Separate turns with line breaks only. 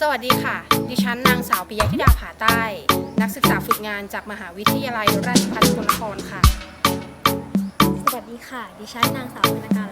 สวัสดีค่ะ ดิฉันนางสาวปิยธิดาผาใต้ นักศึกษาฝึกงานจากมหาวิทยาลัยราชภัฏสกลนครค่ะ
สวัสดีค่ะ ดิฉันนางสาววรรณการ